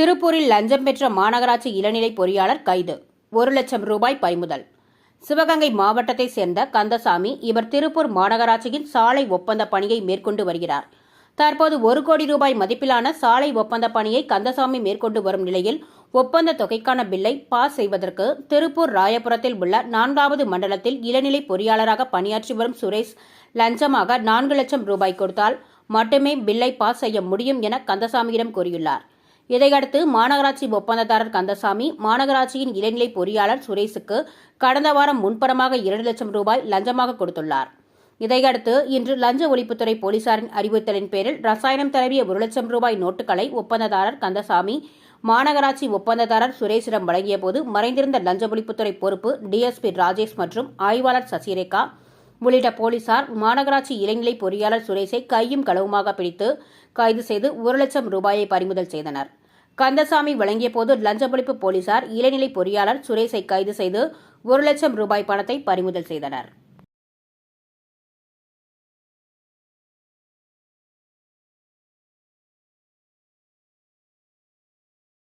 திருப்பூரில் லஞ்சம் பெற்ற மாநகராட்சி இளநிலை பொறியாளர் கைது. ஒரு லட்சம் ரூபாய் பறிமுதல். சிவகங்கை மாவட்டத்தைச் சேர்ந்த கந்தசாமி இவர் திருப்பூர் மாநகராட்சியின் சாலை ஒப்பந்த பணியை மேற்கொண்டு வருகிறார். தற்போது ஒரு கோடி ரூபாய் மதிப்பிலான சாலை ஒப்பந்த பணியை கந்தசாமி மேற்கொண்டு வரும் நிலையில் ஒப்பந்த தொகைக்கான பில்லை பாஸ் செய்வதற்கு திருப்பூர் ராயபுரத்தில் உள்ள நான்காவது மண்டலத்தில் இளநிலை பொறியாளராக பணியாற்றி வரும் சுரேஷ் லஞ்சமாக நான்கு லட்சம் ரூபாய் கொடுத்தால் மட்டுமே பில்லை பாஸ் செய்ய முடியும் என கந்தசாமியிடம் கூறியுள்ளார். இதையடுத்து மாநகராட்சி ஒப்பந்ததாரர் கந்தசாமி மாநகராட்சியின் இளநிலை பொறியாளர் சுரேஷுக்கு கடந்த வாரம் முன்பணமாக இரண்டு லட்சம் ரூபாய் லஞ்சமாக கொடுத்துள்ளார். இதையடுத்து இன்று லஞ்ச ஒழிப்புத்துறை போலீசாரின் அறிவுறுத்தலின் பேரில் ரசாயனம் தடவிய ஒரு லட்சம் ரூபாய் நோட்டுகளை ஒப்பந்ததாரர் கந்தசாமி மாநகராட்சி ஒப்பந்ததாரர் சுரேஷிடம் வழங்கியபோது மறைந்திருந்த லஞ்ச ஒழிப்புத்துறை பொறுப்பு டிஎஸ்பி ராஜேஷ் மற்றும் ஆய்வாளர் சசிரேகா உள்ளிட்ட போலீசார் மாநகராட்சி இளநிலை பொறியாளர் சுரேஷை கையும் களவுமாக பிடித்து கைது செய்து ஒரு லட்சம் ரூபாயை பறிமுதல் செய்தனர். கந்தசாமி வழங்கிய போது லஞ்ச ஒழிப்பு போலீசார் இளநிலை பொறியாளர் சுரேஷை கைது செய்து ஒரு லட்சம் ரூபாய் பணத்தை பறிமுதல் செய்தனர்.